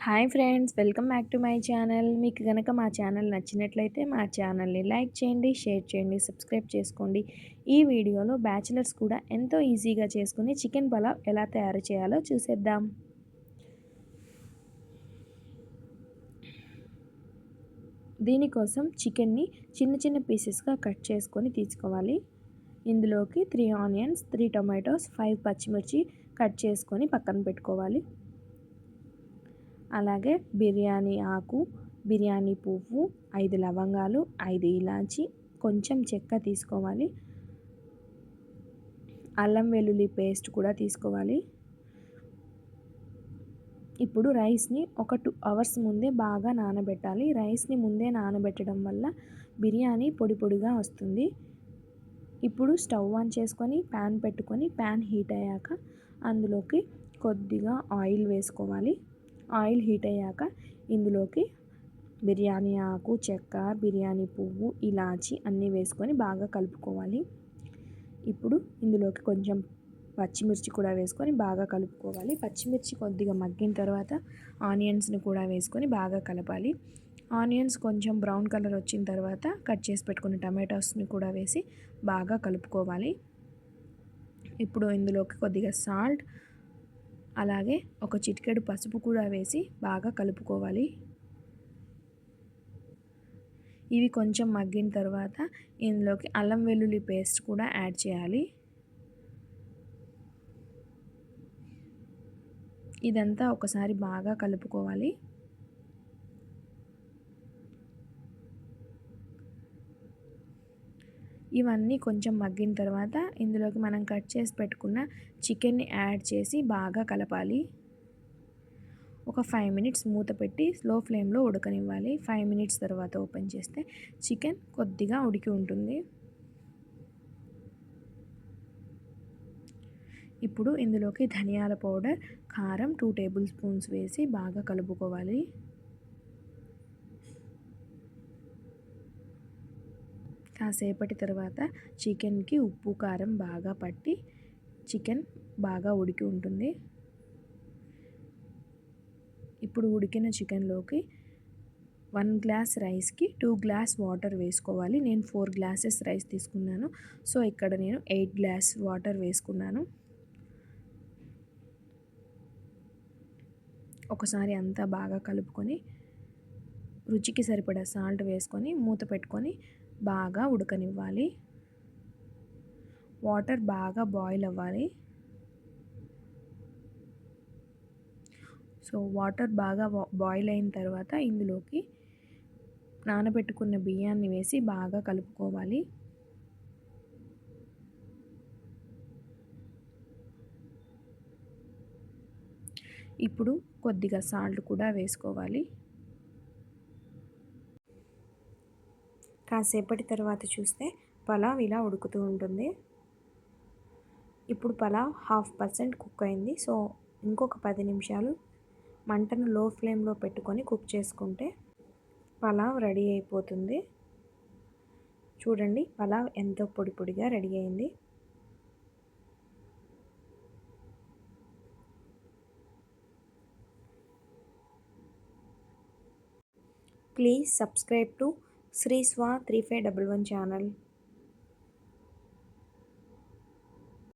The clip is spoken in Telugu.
Hi friends welcome back to my channel. మీకు కనుక మా ఛానల్ నచ్చినట్లయితే మా ఛానల్ని లైక్ చేయండి షేర్ చేయండి సబ్స్క్రైబ్ చేసుకోండి. ఈ వీడియోలో బ్యాచిలర్స్ కూడా ఎంతో ఈజీగా చేసుకుని చికెన్ పలావ్ ఎలా తయారు చేయాలో చూసేద్దాం. దీనికోసం చికెన్ని చిన్న చిన్న పీసెస్గా కట్ చేసుకొని తీసుకోవాలి. ఇందులోకి three onions three tomatoes five పచ్చిమిర్చి కట్ చేసుకొని పక్కన పెట్టుకోవాలి. అలాగే బిర్యానీ ఆకు బిర్యానీ పువ్వు ఐదు లవంగాలు ఐదు ఇలాచి కొంచెం చెక్క తీసుకోవాలి. అల్లం వెల్లుల్లి పేస్ట్ కూడా తీసుకోవాలి. ఇప్పుడు రైస్ని ఒక టూ అవర్స్ ముందే బాగా నానబెట్టాలి. రైస్ని ముందే నానబెట్టడం వల్ల బిర్యానీ పొడి పొడిగా వస్తుంది. ఇప్పుడు స్టవ్ ఆన్ చేసుకొని ప్యాన్ పెట్టుకొని ప్యాన్ హీట్ అయ్యాక అందులోకి కొద్దిగా ఆయిల్ వేసుకోవాలి. ఆయిల్ హీట్ అయ్యాక ఇందులోకి బిర్యానీ ఆకు చెక్క బిర్యానీ పువ్వు ఇలాచి అన్నీ వేసుకొని బాగా కలుపుకోవాలి. ఇప్పుడు ఇందులోకి కొంచెం పచ్చిమిర్చి కూడా వేసుకొని బాగా కలుపుకోవాలి. పచ్చిమిర్చి కొద్దిగా మగ్గిన తర్వాత ఆనియన్స్ని కూడా వేసుకొని బాగా కలపాలి. ఆనియన్స్ కొంచెం బ్రౌన్ కలర్ వచ్చిన తర్వాత కట్ చేసి పెట్టుకున్న టమాటోస్ని కూడా వేసి బాగా కలుపుకోవాలి. ఇప్పుడు ఇందులోకి కొద్దిగా సాల్ట్ అలాగే ఒక చిటికెడు పసుపు కూడా వేసి బాగా కలుపుకోవాలి. ఇవి కొంచెం మగ్గిన తర్వాత ఇందులోకి అల్లం వెల్లుల్లి పేస్ట్ కూడా యాడ్ చేయాలి. ఇదంతా ఒకసారి బాగా కలుపుకోవాలి. ఇవన్నీ కొంచెం మగ్గిన తర్వాత ఇందులోకి మనం కట్ చేసి పెట్టుకున్న చికెన్ని యాడ్ చేసి బాగా కలపాలి. ఒక ఫైవ్ మినిట్స్ మూత పెట్టి స్లో ఫ్లేమ్లో ఉడకనివ్వాలి. ఫైవ్ మినిట్స్ తర్వాత ఓపెన్ చేస్తే చికెన్ కొద్దిగా ఉడికి ఉంటుంది. ఇప్పుడు ఇందులోకి ధనియాల పౌడర్ కారం టూ టేబుల్ స్పూన్స్ వేసి బాగా కలుపుకోవాలి. కాసేపటి తర్వాత చికెన్కి ఉప్పు కారం బాగా పట్టి చికెన్ బాగా ఉడికి ఉంటుంది. ఇప్పుడు ఉడికిన చికెన్లోకి వన్ గ్లాస్ రైస్కి టూ గ్లాస్ వాటర్ వేసుకోవాలి. నేను ఫోర్ గ్లాసెస్ రైస్ తీసుకున్నాను. సో ఇక్కడ నేను ఎయిట్ గ్లాస్ వాటర్ వేసుకున్నాను. ఒకసారి అంతా బాగా కలుపుకొని రుచికి సరిపడా సాల్ట్ వేసుకొని మూత పెట్టుకొని బాగా ఉడకనివ్వాలి. వాటర్ బాగా బాయిల్ అవ్వాలి. సో వాటర్ బాగా బాయిల్ అయిన తర్వాత ఇందులోకి నానబెట్టుకున్న బియ్యాన్ని వేసి బాగా కలుపుకోవాలి. ఇప్పుడు కొద్దిగా సాల్ట్ కూడా వేసుకోవాలి. కాసేపటి తర్వాత చూస్తే పలావ్ ఇలా ఉడుకుతూ ఉంటుంది. ఇప్పుడు పలావ్ హాఫ్ పర్సెంట్ కుక్ అయింది. సో ఇంకొక పది నిమిషాలు మంటను లో ఫ్లేమ్లో పెట్టుకొని కుక్ చేసుకుంటే పలావ్ రెడీ అయిపోతుంది. చూడండి పలావ్ ఎంతో పొడి పొడిగా రెడీ అయింది. ప్లీజ్ సబ్స్క్రైబ్ టు శ్రీ స్వా three five double one channel.